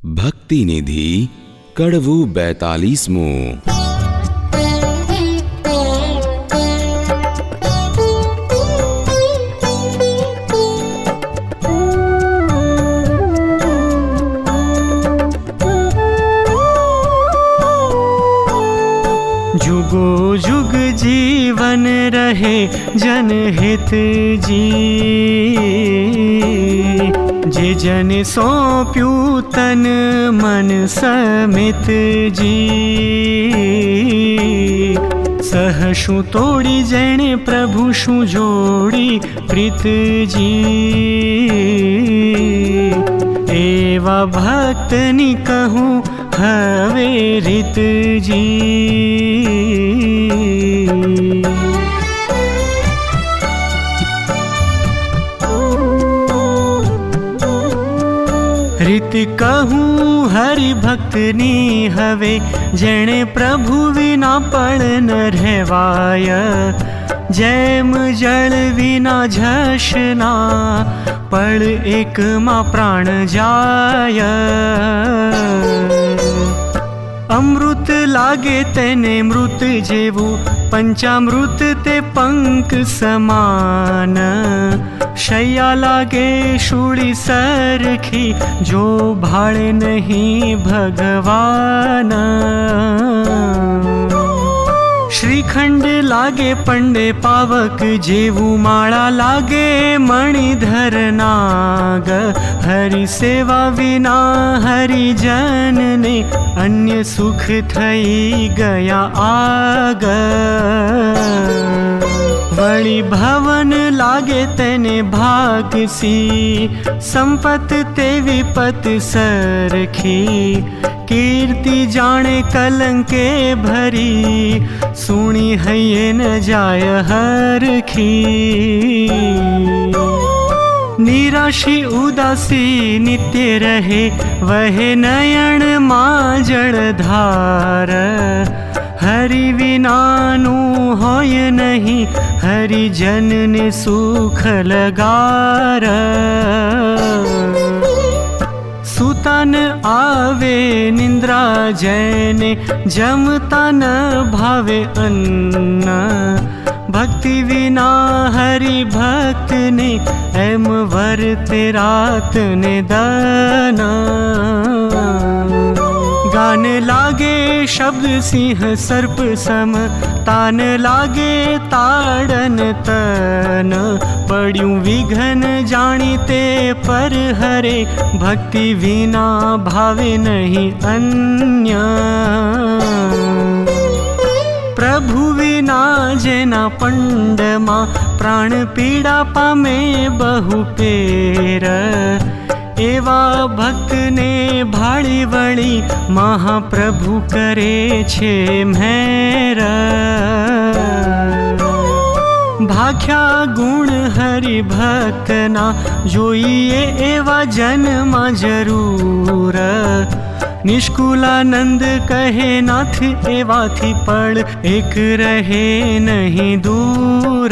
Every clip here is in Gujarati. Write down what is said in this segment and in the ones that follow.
ભક્તિ નિધિ કડવું બેતાલીસમું जुगो जुग जीवन रहे जनहित जी જેને સોંપ્યું તન મન સમિત જી સહ શું તોડી જેણે પ્રભુ શું જોડી પ્રીતજી એવા ભક્તની કહું હવે રીતજી કહું, હરિભક્તની હવે જેણે પ્રભુ વિના પણ ન રહેવાય. જેમ જળ વિના જશના પળ એકમાં પ્રાણ જાય. અમૃત લાગે તેને મૃત જેવું पञ्चामृत ते पङ्ख समान। शय्या लागे शू सरखी जो भाळे नहीं भगवा શ્રીખંડ લાગે પંડે પાવક જેવું માળા લાગે મણિધર નાગ. હરિ સેવા વિના હરિજનને અન્ય સુખ થઈ ગયા આગ. વળી ભવન લાગે તેને ભાગસી, સંપત તેવી પત સરખી. કીર્તિ જાણે કલંકે ભરી, સુણી હૈયે ન જાય હરખી નિરાશી, ઉદાસી, નિત્ય રહે, વહે નયણમાં જળધાર હરિ વિનાનું હોય નહીં, હરિજનને સુખ લગાર. सुतन आवे निन्द्रा जैने जतान भावे अन्न। भक्ति विना हरि भक्त ने एम वरते रात ने दाना। गान लागे शब्द सिंह सर्प सम तान लागे ताड़न तन। पडि विघन जानी ते પર હરે ભક્તિ વિના ભાવે નહીં અન્ય પ્રભુ વિના જેના પંડમાં પ્રાણ પીડા પામે બહુ પેર એવા ભક્તને ભાળી વળી મહાપ્રભુ કરે છે મેર ભાખ્યા ગુણ હરિભક્તના જોઈએ એવા જન્મમાં જરૂર. નિષ્કુલાનંદ કહે નાથ એવાથી પળ એક રહે નહીં દૂર.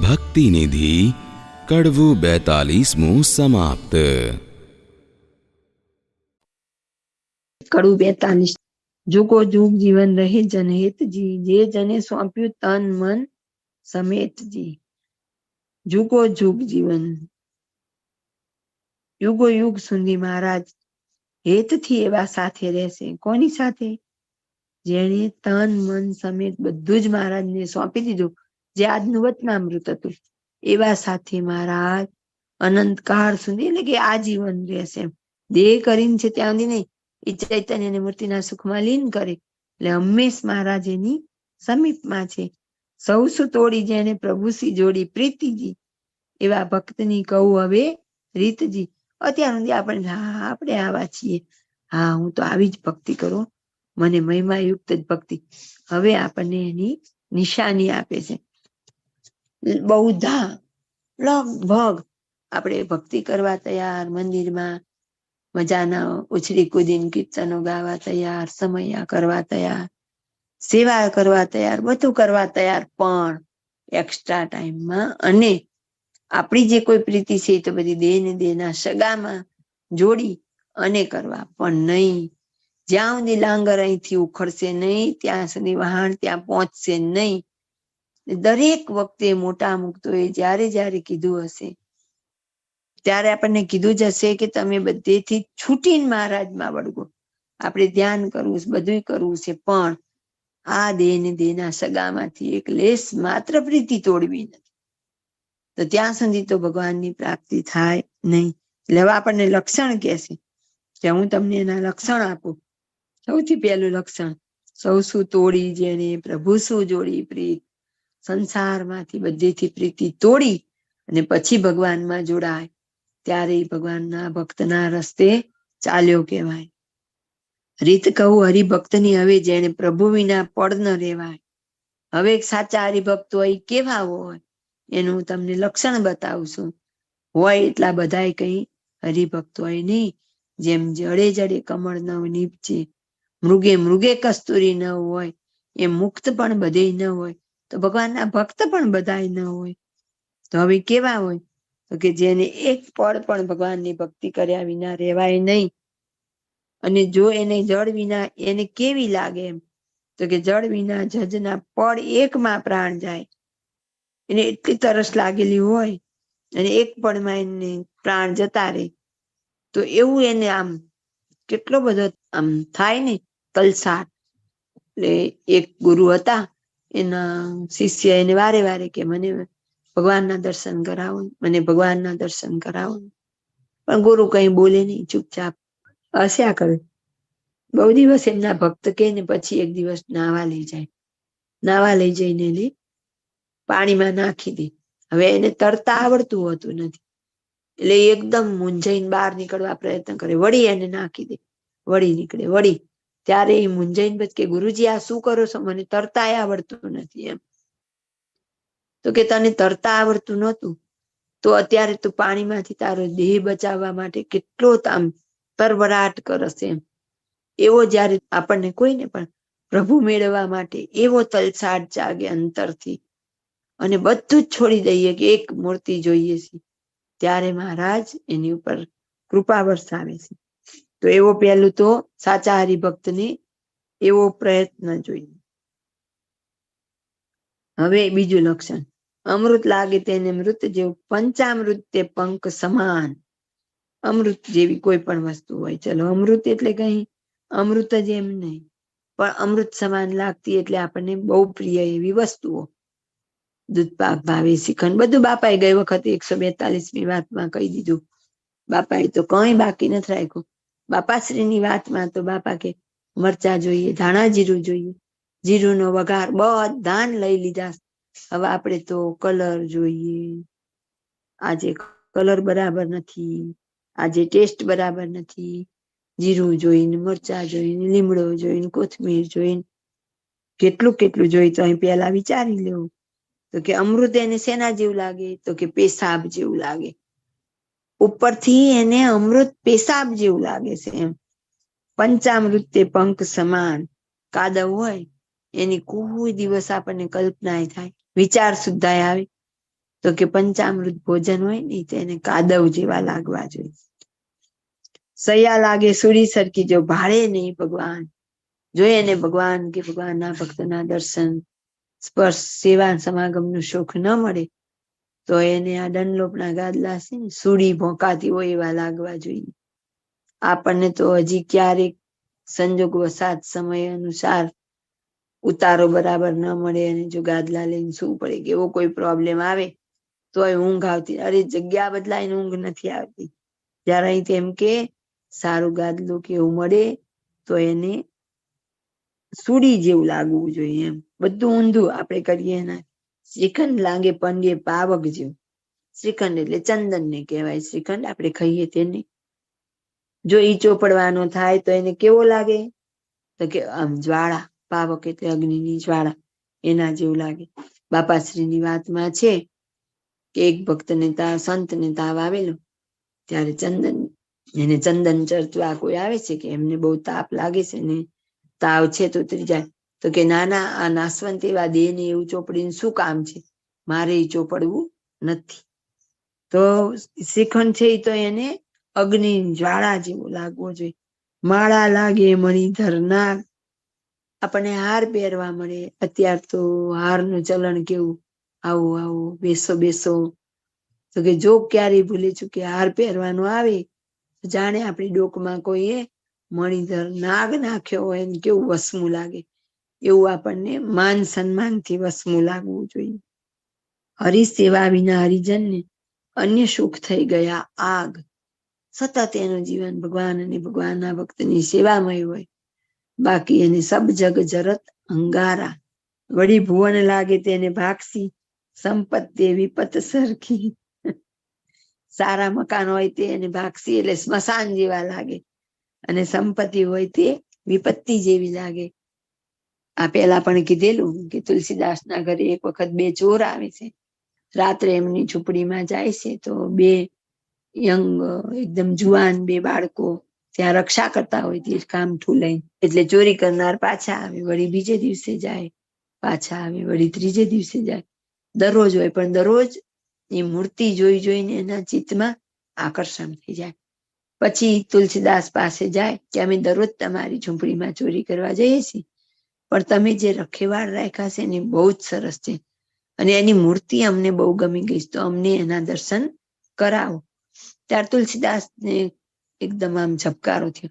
ભક્તિ નિધિ કડવું બેતાલીસમું સમાપ્ત. કડવું બેતાલીસ. જુગો જુગ જીવન રહે જનહિતજી જે. જને સોંપ્યું તન મન સમેતજી જુગો જુગ જીવન યુગો યુગ સુધી મહારાજ હેતથી એવા સાથે રહેશે. કોની સાથે? જેણે તન મન સમેત બધું જ મહારાજને સોંપી દીધું. જે આજનું વચનામૃત હતું. એવા સાથે મહારાજ અનંતકાળ સુધી એટલે કે જીવન રહેશે. દેહ કરીને છે ત્યાં સુધી નહીં. એ ચૈતન્યની મૂર્તિના સુખમાં લીન કરે. એટલે હંમેશ મહારાજ એની સમીપમાં છે. સૌ સુ તોડી જેને પ્રભુસી જોડી પ્રીતિજી. એવા ભક્તની કહું હવે રીતજી. અત્યાર સુધી આપણે, હા, આપણે આવા છીએ. હા, હું તો આવી જ ભક્તિ કરું. મને મહિમાયુક્ત જ ભક્તિ. હવે આપણને એની નિશાની આપે છે. બહુધા લગભગ આપણે ભક્તિ કરવા તૈયાર મંદિરમાં મજાના ઉછળી કુદીન કીર્તનો ગાવા તૈયાર, સમયા કરવા તૈયાર, સેવા કરવા તૈયાર, બધું કરવા તૈયાર. પણ એક્સ્ટ્રા ટાઈમમાં અને આપણી જે કોઈ પ્રીતિ છે તો બધી દેહ ને દેહના સગામાં જોડી અને કરવા. પણ નહીં, જ્યાં સુધી લાંગર અહીંથી ઉખડશે નહીં, ત્યાં સુધી વહાણ ત્યાં પહોંચશે નહીં. દરેક વખતે મોટા મુક્તોએ જ્યારે જ્યારે કીધું હશે. ત્યારે આપણને કીધું જ હશે કે તમે બધેથી છૂટીને મહારાજમાં વળગો. આપણે ધ્યાન કરવું છે બધું કરવું છે, પણ આ દેહ ને દેહના સગામાંથી એક લેસ માત્ર પ્રીતિ તોડવી નથી. તો ત્યાં સુધી તો ભગવાનની પ્રાપ્તિ થાય નહીં. એટલે હવે આપણને લક્ષણ કે છે કે હું તમને એના લક્ષણ આપું. સૌથી પહેલું લક્ષણ, સૌ શું તોડી જેને પ્રભુ શું જોડી પ્રીત. સંસારમાંથી બધેથી પ્રીતિ તોડી અને પછી ભગવાનમાં જોડાય. ત્યારે ભગવાનના ભક્તના રસ્તે ચાલ્યો કહેવાય. રીત કહું, હરિભક્તની હવે જેને પ્રભુ વિના પડ ન રેવાય હવે સાચા હરિભક્ત હોય કેવા હોય, એનું તમને લક્ષણ બતાવું છું. હોય એટલા બધાય કઈ હરિભક્ત હોય નહીં. જેમ જડે જડે કમળ નવ નીપજે, મૃગે મૃગે કસ્તુરી ન હોય એ મુક્ત પણ બધે ન હોય. તો ભગવાનના ભક્ત પણ બધાય ન હોય. તો હવે કેવા હોય? તો કે જેને એક પળ પણ ભગવાનની ભક્તિ કર્યા વિના રહેવાય નહીં. અને જો એને જળ વિના એને કેવી લાગે એમ? તો કે જળ વિના જજના પળ એકમાં પ્રાણ જાય. એને એટલી તરસ લાગેલી હોય અને એક પળમાં એને પ્રાણ જતા રહે. તો એવું એને આમ કેટલો બધો આમ થાય ને તલસાટ. એટલે એક ગુરુ હતા, એના શિષ્ય એને વારે વારે કે મને ભગવાનના દર્શન કરાવો, મને ભગવાનના દર્શન કરાવો. પણ ગુરુ કઈ બોલે નહીં, ચૂપચાપ હસ્યા કરે. બહુ દિવસ એમના ભક્ત કે ને પછી એક દિવસ નાવા લઈ જાય. નાવા લઈ જઈને એને પાણીમાં નાખી દે. હવે એને તરતા આવડતું હોતું નથી. એટલે એકદમ મૂંઝાઈને બહાર નીકળવા પ્રયત્ન કરે. વળી એને નાખી દે. વળી નીકળે. વળી. ત્યારે એ મૂંઝાઈને પછી કે, ગુરુજી, આ શું કરો છો? મને તરતાય આવડતું નથી. એમ. તો કે તને તરતા આવડતું નહોતું. તો અત્યારે તું પાણીમાંથી તારો દેહ બચાવવા માટે કેટલો આમ તરવરાટ કરશે એમ. એવો જ્યારે આપણને કોઈને પણ પ્રભુ મેળવવા માટે એવો તલસાટ જાગે અંતરથી. અને બધું જ છોડી દઈએ કે એક મૂર્તિ જોઈએ છે ત્યારે મહારાજ એની ઉપર કૃપા વરસાવે છે. તો એવો પહેલું તો સાચા હરિભક્તને એવો પ્રયત્ન જોઈએ. હવે બીજું લક્ષણ. અમૃત લાગે તેને મૃત જેવું પંચામૃત તે પંખ સમાન. અમૃત જેવી કોઈ પણ વસ્તુ હોય. ચલો, અમૃત એટલે કઈ? અમૃત જ એમ નહીં. પણ અમૃત સમાન લાગતી એટલે આપણને બહુ પ્રિય એવી વસ્તુઓ. દૂધ ભાવે શ્રીખંડ બધું બાપાએ ગઈ વખતે એકસો બેતાલીસમી વાતમાં કહી દીધું. બાપાએ તો કઈ બાકી નથી રાખ્યું. બાપાશ્રીની વાતમાં તો બાપા કે, મરચા જોઈએ, ધાણા જીરું જોઈએ. જીરુંનો વઘાર બધાન લઈ લીધા. હવે આપણે તો કલર જોઈએ. આજે કલર બરાબર નથી આજે ટેસ્ટ બરાબર નથી, જીરું જોઈને, મરચા જોઈને, લીમડો જોઈને, કોથમીર જોઈને, કેટલું કેટલું જોઈ તો અહીં પેલા વિચારી લેવું તો કે અમૃત એને શેના જેવું લાગે? તો કે પેશાબ જેવું લાગે. ઉપરથી એને અમૃત પેશાબ જેવું લાગે છે એમ. પંચામૃત પંખ સમાન. કાદવ હોય, એની કોઈ દિવસ આપણને કલ્પના થાય. વિચાર સુદ્ધા આવે. તો કે પંચામૃત ભોજન હોય ને તેને કાદવ જેવા લાગવા જોઈએ. સૈયા લાગે સુરી સરકી જો ભાળે નહીં ભગવાન. જોઈએ ને ભગવાન કે ભગવાનના ભક્તના દર્શન, સ્પર્શ, સેવા, સમાગમનું સુખ ન મળે, તો એને આ દંડલોપના ગાદલા છે ને સુડી ભોંકાતી હોય એવા લાગવા જોઈએ. આપણને તો હજી ક્યારેક સંજોગ વસાત સમય અનુસાર ઉતારો બરાબર ન મળે અને જો ગાદલા લઈને શું પડે કે એવો કોઈ પ્રોબ્લેમ આવે, તોય ઊંઘ આવતી અરે, જગ્યા બદલાઈને ઊંઘ નથી આવતી. જ્યારે અહીં તેમ કે, સારું ગાદલું કે એવું મળે, તો એને સુડી જેવું લાગવું જોઈએ એમ. બધું ઊંધું આપણે કરીએ એના શ્રીખંડ લાગે પંડ્ય પાવક જેવું. શ્રીખંડ એટલે ચંદન ને કહેવાય. શ્રીખંડ આપણે ખાઈએ તેને. જો ઈ ચોપડવાનો થાય તો એને કેવો લાગે? તો કે, આમ જ્વાળા. પાવક એટલે અગ્નિની જ્વાળા એના જેવું લાગે. બાપાશ્રીની વાતમાં છે કે એક ભક્તને તાવ સંતને તાવ આવેલો. ત્યારે ચંદન, એને ચંદન ચર્ચવા કોઈ આવે છે કે એમને બહુ તાપ લાગે છે ને તાવ છે તો ઉતરી જાય. તો કે નાના, આ નાસવંત એવા દેહને એવું ચોપડીને શું કામ છે? મારે એ ચોપડવું નથી. તો શ્રીખંડ છે એ તો એને અગ્નિ જ્વાળા જેવો લાગવો જોઈએ. માળા લાગે, મણિધર નાગ. આપણને હાર પહેરવા મળે. અત્યાર તો હારનું ચલણ કેવું? આવો આવો, બેસો બેસો. તો કે જો ક્યારે ભૂલી ચૂકી હાર પહેરવાનો આવે જાણે આપણી ડોકમાં કોઈએ મણિધર નાગ નાખ્યો હોય ને કેવું વસમું લાગે. એવું આપણને માન સન્માનથી વસમું લાગવું જોઈએ. હરિ સેવા વિના હરિજનને અન્ય સુખ થઈ ગયા આગ. સતત એનું જીવન ભગવાન અને ભગવાનના ભક્તની સેવામય હોય. બાકી એને સબ જગ જરત અંગારા. વળી ભુવન લાગે તેને ભાગસી સંપત્તિ વિપત સરખી. સારા મકાન હોય તે એને ભાગસી એટલે સ્મશાન જેવા લાગે. અને સંપત્તિ હોય તે વિપત્તિ જેવી લાગે. આ પેલા પણ કીધેલું કે તુલસીદાસના ઘરે એક વખત બે ચોર આવે છે. રાત્રે એમની ઝૂંપડીમાં જાય છે તો બે યંગ, એકદમ જુવાન બે બાળકો ત્યાં રક્ષા કરતા હોય તે કામઠું લઈ એટલે ચોરી કરનાર પાછા આવે વળી બીજે દિવસે જાય, પાછા આવે વળી ત્રીજે દિવસે જાય. દરરોજ હોય, પણ દરરોજ એ મૂર્તિ જોઈ જોઈને એના ચિત્તમાં આકર્ષણ થઈ જાય. પછી તુલસીદાસ પાસે જાય કે અમે દરરોજ તમારી ઝૂંપડીમાં ચોરી કરવા જઈએ છીએ. પણ તમે જે રખેવાળ રાખ્યા છે એની બહુ જ સરસ છે. અને એની મૂર્તિ અમને બહુ ગમી ગઈ તો અમને એના દર્શન કરાવો. ત્યાર તુલસીદાસને એકદમ આમ ઝબકારો થયો.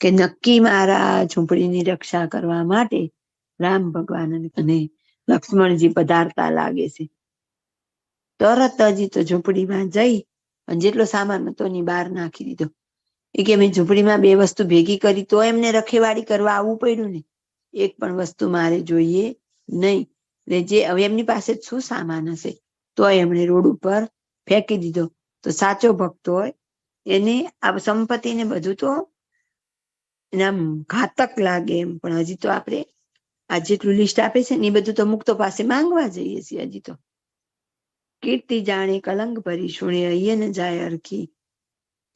કે નક્કી મારા ઝૂંપડીની રક્ષા કરવા માટે રામ ભગવાન અને- લક્ષ્મણજી પધારતા લાગે છે. તરત જ તો ઝૂંપડીમાં જઈ અને જેટલો સામાન હતો એની બહાર નાખી દીધો. એ કે મેં ઝૂંપડીમાં બે વસ્તુ ભેગી કરી તો એમને રખેવાળી કરવા આવવું પડ્યું ને. એક પણ વસ્તુ મારે જોઈએ નહીં. જે હવે એમની પાસે શું સામાન હશે? તો એમણે રોડ ઉપર ફેંકી દીધો. તો સાચો ભક્ત હોય એને આ સંપત્તિ ને બધું તો એને ઘાતક લાગે એમ. પણ હજી તો આપણે આ જેટલું લિસ્ટ આપે છે ને એ બધું તો મુક્તો પાસે માંગવા જઈએ છીએ હજી તો. કીર્તિ જાણે કલંક ભરી શુણે અહીંયા જાય અરખી.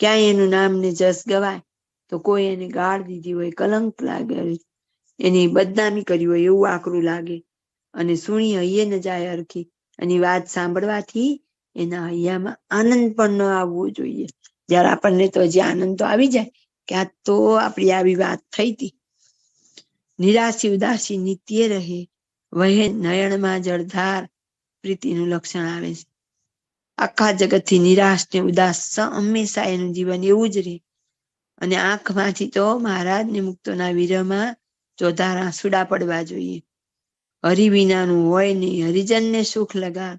ક્યાંય એનું નામ ને જસ ગવાય તો કોઈ એને ગાળ દીધી હોય કલંક લાગે એની બદનામી કરી હોય એવું આકરું લાગે. અને સુણી હૈયે ન જાય અરખી. અને વાત સાંભળવાથી એના હૈયામાં આનંદ પણ ન આવવો જોઈએ. જ્યારે આપણને તો હજી આનંદ તો આવી જાય કે આ તો આપણી આવી વાત થઈ હતી. નિરાશી, ઉદાસી, નિત્ય રહે, વહે, નયણમાં જળધાર પ્રીતિનું લક્ષણ આવે છે. આખા જગતથી નિરાશ ને ઉદાસ હંમેશા એનું જીવન એવું જ રહે. અને આંખમાંથી તો મહારાજને મુક્તોના વિરહમાં ચોધાર આંસુડા પડવા જોઈએ. હરિ વિનાનું હોય નહીં, હરિજનને સુખ લગા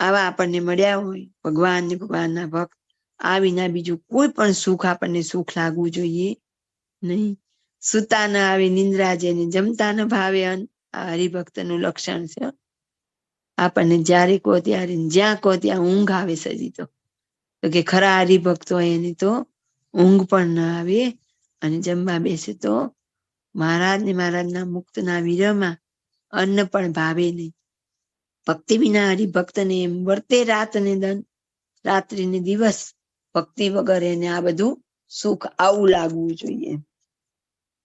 આવા આપણને મળ્યા હોય, ભગવાન ને ભગવાનના ભક્ત આ વિના બીજું કોઈ પણ સુખ આપણને સુખ લાગવું જોઈએ નહીં. સુતા ન આવે, નિંદ્રા જેને જમતા ન ભાવે અન્ન આ હરિભક્તનું લક્ષણ છે. આપણને જ્યારે કહો ત્યારે જ્યાં કહો ત્યાં ઊંઘ આવે સજી તો. કે ખરા હરિભક્ત એને તો ઊંઘ પણ ન આવે અને જમવા બેસે તો મહારાજ ને મહારાજના મુક્તના વિરહમાં અન્ન પણ ભાવે નહીં. ભક્તિ વિના હરિભક્તને એમ વર્તે રાત ને દન, રાત્રિ ને દિવસ ભક્તિ વગર એને આ બધું સુખ આવું લાગવું જોઈએ.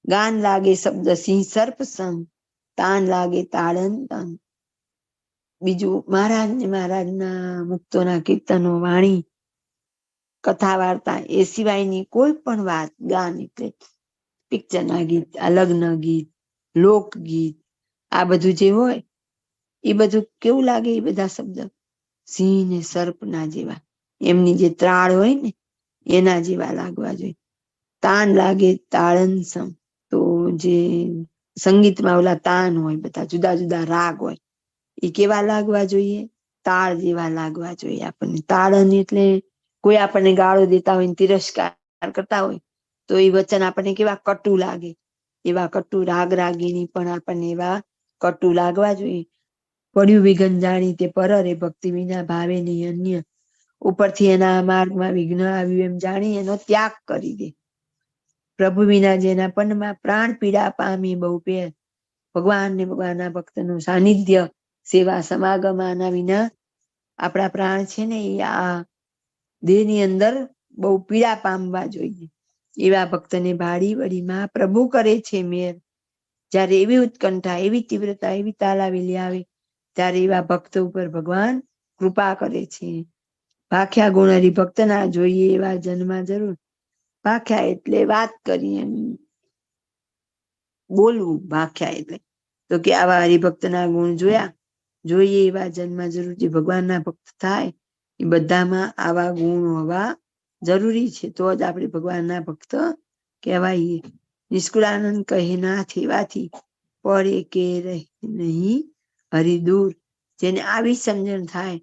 ગાન લાગે શબ્દ સિંહ સર્પ સમ તાન લાગે તાળન તન બીજું મહારાજ ને મહારાજના મુક્તોના કીર્તનો વાણી, કથા વાર્તા, એ સિવાયની કોઈ પણ વાત, ગાન એટલે પિક્ચરના ગીત લગ્ન ગીત, લોકગીત, આ બધું જે હોય, એ બધું કેવું લાગે એ બધા શબ્દ? સિંહ ને સર્પના જેવા. એમની જે ત્રાળ હોય ને, એના જેવા લાગવા જોઈએ. તાન લાગે, તાળન સમ. તો જે સંગીતમાં ઓલા તાન હોય, બધા જુદા જુદા રાગ હોય, એ કેવા લાગવા જોઈએ? તાળ જેવા લાગવા જોઈએ આપણને. તાળન એટલે કોઈ આપણને ગાળો દેતા હોય ને તિરસ્કાર કરતા હોય, તો એ વચન આપણને કેવા કટુ લાગે? એવા કટુ રાગ રાગીની પણ આપણને એવા કટુ લાગવા જોઈએ. પડ્યું વિઘન જાણી તે પર રે ભક્તિ વિના ભાવે નહીં અન્ય ઉપરથી એના માર્ગમાં વિઘ્ન આવ્યું એમ જાણી એનો ત્યાગ કરી દે. પ્રભુ વિના જેના પનમાં પ્રાણ પીડા પામી બહુ પે ભગવાન ને ભગવાનના ભક્તનું સાનિધ્ય, સેવા, સમાગમ આના વિના આપણા પ્રાણ છે ને એ આ દેહની અંદર બહુ પીડા પામવા જોઈએ. એવા ભક્તને ભાડી વડીમાં પ્રભુ કરે છે મેર. જ્યારે એવી ઉત્કંઠા, એવી તીવ્રતા, એવી તાલાવેલી આવે, ત્યારે એવા ભક્ત ઉપર ભગવાન કૃપા કરે છે. ભાખ્યા ગુણ હરિભક્ત ના જોઈએ એવા જન્મા જરૂર. ભાખ્યા એટલે વાત કરી એમ બોલવું ભાખ્યા એટલે. તો કે આવા હરિભક્ત ના ગુણ જોયા, જોઈએ એવા જન્મ જરૂર જે ભગવાનના ભક્ત થાય, એ બધામાં આવા ગુણ હોવા જરૂરી છે. તો જ આપણે ભગવાનના ભક્ત કહેવાય નિષ્કુળાનંદ કહે, ના થેવાથી પડે કે રહે નહીં હરિદૂર. જેને આવી સમજણ થાય,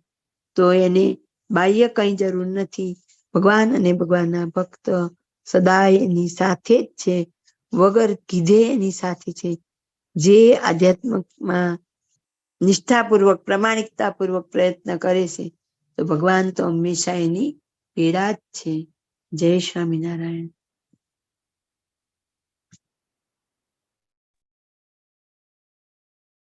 તો એને બાહ્ય કઈ જરૂર નથી. ભગવાન અને ભગવાનના ભક્ત સદાય એની સાથે જ છે. વગર કીધે એની સાથે છે. જે આધ્યાત્મકમાં નિષ્ઠાપૂર્વક, પ્રમાણિકતાપૂર્વક પ્રયત્ન કરે છે, તો ભગવાન તો હંમેશા એની પેડા જ છે. જય સ્વામિનારાયણ.